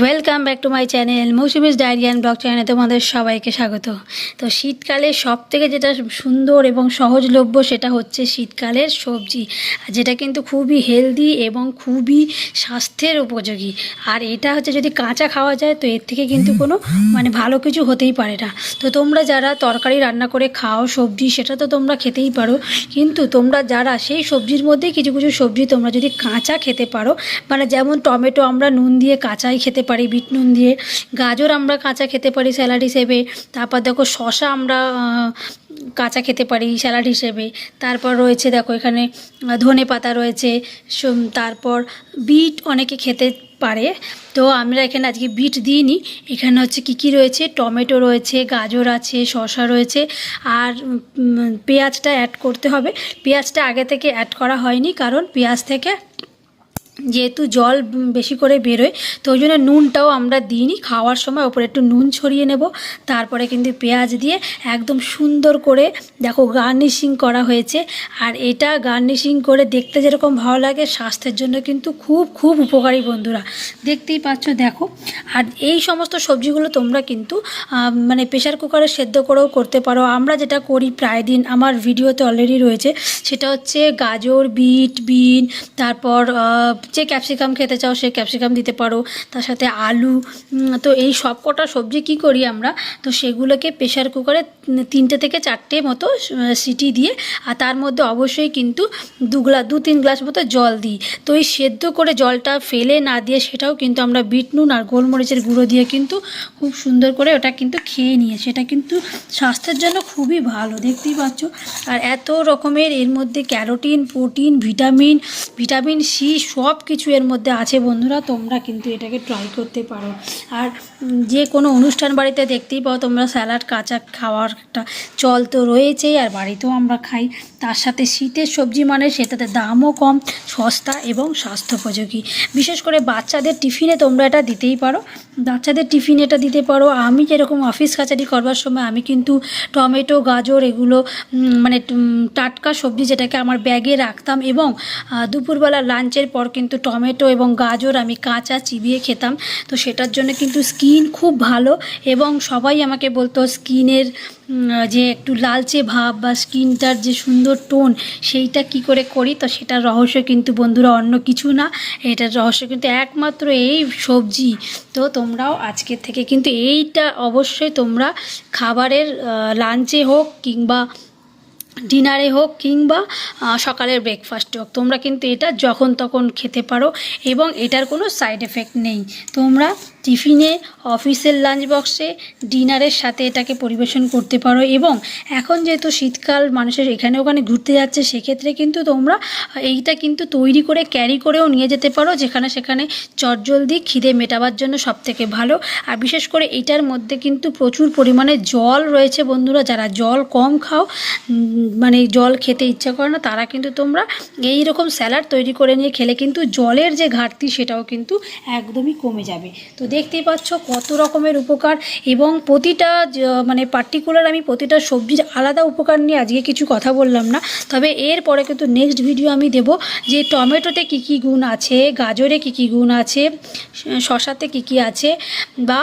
Welcome back to my channel Moushumi's diary and blog চ্যানেলে তোমাদের সবাইকে স্বাগত। তো শীতকালে সব থেকে যেটা সুন্দর এবং সহজলভ্য সেটা হচ্ছে শীতকালের সবজি যেটা কিন্তু খুবই হেলদি এবং খুবই স্বাস্থ্যের উপযোগী। আর এটা হচ্ছে যদি কাঁচা খাওয়া যায় তো এর থেকে কিন্তু কোনো মানে ভালো কিছু হতেই পারে না। তো তোমরা যারা তরকারি রান্না করে খাও, সবজি, সেটা তো তোমরা খেতেই পারো। কিন্তু তোমরা যারা সেই সবজির মধ্যেই কিছু কিছু সবজি তোমরা যদি কাঁচা খেতে পারো মানে যেমন টমেটো আমরা নুন দিয়ে কাঁচাই খেতে পারি, বিট নুন দিয়ে। গাজর আমরা কাঁচা খেতে পারি স্যালাড হিসেবে। তারপর দেখো শশা আমরা কাঁচা খেতে পারি স্যালাড হিসেবে। তারপর রয়েছে দেখো এখানে ধনে পাতা রয়েছে। তারপর বিট অনেকে খেতে পারে। তো আমরা এখানে আজকে বিট দিইনি। এখানে হচ্ছে কি কি রয়েছে? টমেটো রয়েছে, গাজর আছে, শসা রয়েছে। আর পেঁয়াজটা অ্যাড করতে হবে। পেঁয়াজটা আগে থেকে অ্যাড করা হয়নি কারণ পেঁয়াজ থেকে যেহেতু জল বেশি করে বেরোয়, তো ওই জন্য নুনটাও আমরা দিইনি। খাওয়ার সময় ওপরে একটু নুন ছড়িয়ে নেব, তারপরে কিন্তু পেঁয়াজ দিয়ে একদম সুন্দর করে দেখো গার্নিশিং করা হয়েছে। আর এটা গার্নিশিং করে দেখতে যেরকম ভালো লাগে, স্বাস্থ্যের জন্য কিন্তু খুব খুব উপকারী বন্ধুরা। দেখতেই পাচ্ছ, দেখো। আর এই সমস্ত সবজিগুলো তোমরা কিন্তু মানে প্রেশার কুকারে সেদ্ধ করেও করতে পারো। আমরা যেটা করি প্রায় দিন, আমার ভিডিওতে অলরেডি রয়েছে, সেটা হচ্ছে গাজর, বিট, বিন, তারপর যে ক্যাপসিকাম খেতে চাও সে ক্যাপসিকাম দিতে পারো। তার সাথে আলু তো এই সব কটা সবজি কি করি আমরা? তো সেগুলোকে প্রেশার কুকারে তিনটে থেকে চারটে মতো সিটি দিয়ে, আর তার মধ্যে অবশ্যই কিন্তু দু গ্লাস দু তিন গ্লাস মতো জল দিই। তো এই সেদ্ধ করে জলটা ফেলে না দিয়ে সেটাও কিন্তু আমরা বিট নুন আর গোলমরিচের গুঁড়ো দিয়ে কিন্তু খুব সুন্দর করে ওটা কিন্তু খেয়ে নিয়ে, সেটা কিন্তু স্বাস্থ্যের জন্য খুবই ভালো, দেখতেই পাচ্ছ? আর এত রকমের এর মধ্যে carotene, protein, vitamin vitamin C সব কিছু এর মধ্যে আছে বন্ধুরা, তোমরা কিন্তু এটাকে ট্রাই করতে পারো। আর যে কোনো অনুষ্ঠান বাড়িতে দেখতেই পাও তোমরা স্যালাড কাঁচা খাওয়ার একটা চল তো রয়েছেই, আর বাড়িতেও আমরা খাই। তার সাথে শীতের সবজি মানে সেটাতে দামও কম, সস্তা এবং স্বাস্থ্যোপযোগী। বিশেষ করে বাচ্চাদের টিফিনে তোমরা এটা দিতেই পারো। বাচ্চাদের টিফিনে এটা দিতে পারো। আমি যেরকম অফিস কাছারি করবার সময় আমি কিন্তু টমেটো, গাজর এগুলো মানে টাটকা সবজি যেটাকে আমার ব্যাগে রাখতাম এবং দুপুরবেলা লাঞ্চের পর কিন্তু টমেটো এবং গাজর আমি কাঁচা চিবিয়ে খেতাম। তো সেটার জন্য কিন্তু স্কিন খুব ভালো এবং সবাই আমাকে বলতো স্কিনের যে একটু লালচে ভাব বা স্কিনটার যে সুন্দর টোন, সেইটা কি করে করি? তো সেটার রহস্য কিন্তু বন্ধুরা অন্য কিছু না। এটার রহস্য কিন্তু একমাত্র এই সবজি। তো তোমরাও আজকের থেকে কিন্তু এইটা অবশ্যই তোমরা খাবারের লাঞ্চে হোক কিংবা ডিনারে হোক কিংবা সকালের ব্রেকফাস্টে হোক, তোমরা কিন্তু এটা যখন তখন খেতে পারো এবং এটার কোনো সাইড এফেক্ট নেই। তোমরা টিফিনে অফিসের লাঞ্চ বক্সে ডিনারের সাথে এটাকে পরিবেশন করতে পারো এবং এখন যেহেতু শীতকাল, মানুষের এখানে ওখানে ঘুরতে যাচ্ছে, সেক্ষেত্রে কিন্তু তোমরা এইটা কিন্তু তৈরি করে ক্যারি করেও নিয়ে যেতে পারো, যেখানে সেখানে চটজলদি খিদে মেটাবার জন্য সব থেকে ভালো। আর বিশেষ করে এইটার মধ্যে কিন্তু প্রচুর পরিমাণে জল রয়েছে বন্ধুরা, যারা জল কম খাও মানে জল খেতে ইচ্ছা করে না, তারা কিন্তু তোমরা এই রকম স্যালাড তৈরি করে নিয়ে খেলে কিন্তু জলের যে ঘাটতি সেটাও কিন্তু একদমই কমে যাবে। তো দেখতেই পাচ্ছ কত রকমের উপকার এবং প্রতিটা মানে পার্টিকুলার আমি প্রতিটা সবজির আলাদা উপকার নিয়ে আজকে কিছু কথা বললাম না। তবে এরপরে কিন্তু নেক্সট ভিডিও আমি দেব যে টমেটোতে কী কী গুণ আছে, গাজরে কী কী গুণ আছে শশাতে কী কী আছে বা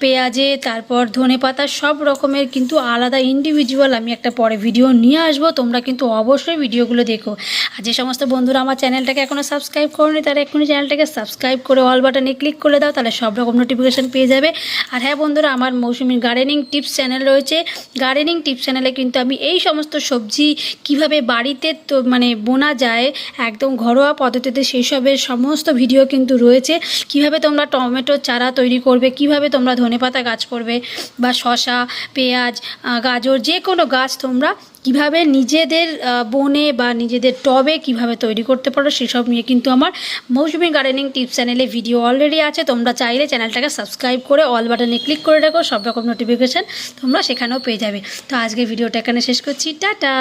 পেঁয়াজে, তারপর ধনে পাতা সব রকমের কিন্তু আলাদা ইন্ডিভিজুয়াল আমি একটা পরে ভিডিও নিয়ে আসব, তোমরা কিন্তু অবশ্যই ভিডিওগুলো দেখো। আর যে সমস্ত বন্ধুরা আমার চ্যানেলটাকে এখনও সাবস্ক্রাইব করনি, তারা এখনই চ্যানেলটাকে সাবস্ক্রাইব করে অল বাটনে ক্লিক করে দাও, তাহলে সব রকম নোটিফিকেশান পেয়ে যাবে। আর হ্যাঁ বন্ধুরা, আমার মৌসুমি গার্ডেনিং টিপস চ্যানেল রয়েছে। গার্ডেনিং টিপস চ্যানেলে কিন্তু আমি এই সমস্ত সবজি কীভাবে বাড়িতে তো মানে বোনা যায়, একদম ঘরোয়া পদ্ধতিতে সেই সবের সমস্ত ভিডিও কিন্তু রয়েছে। কীভাবে তোমরা টমেটোর চারা তৈরি করবে, কীভাবে তোমরা ধনেপাতা গাছ করবে, বা শশা পেঁয়াজ গাজর যে কোনো গাছ তোমরা কীভাবে নিজেদের বনে বা নিজেদের টবে কীভাবে তৈরি করতে পারো সেসব নিয়ে কিন্তু আমার মৌসুমি গার্ডেনিং টিপস চ্যানেলে ভিডিও অলরেডি আছে। তোমরা চাইলে চ্যানেলটাকে সাবস্ক্রাইব করে অল বাটনে ক্লিক করে রাখো, সব রকম নোটিফিকেশান তোমরা সেখানেও পেয়ে যাবে। তো আজকে ভিডিওটা এখানে শেষ করছি। টাটা!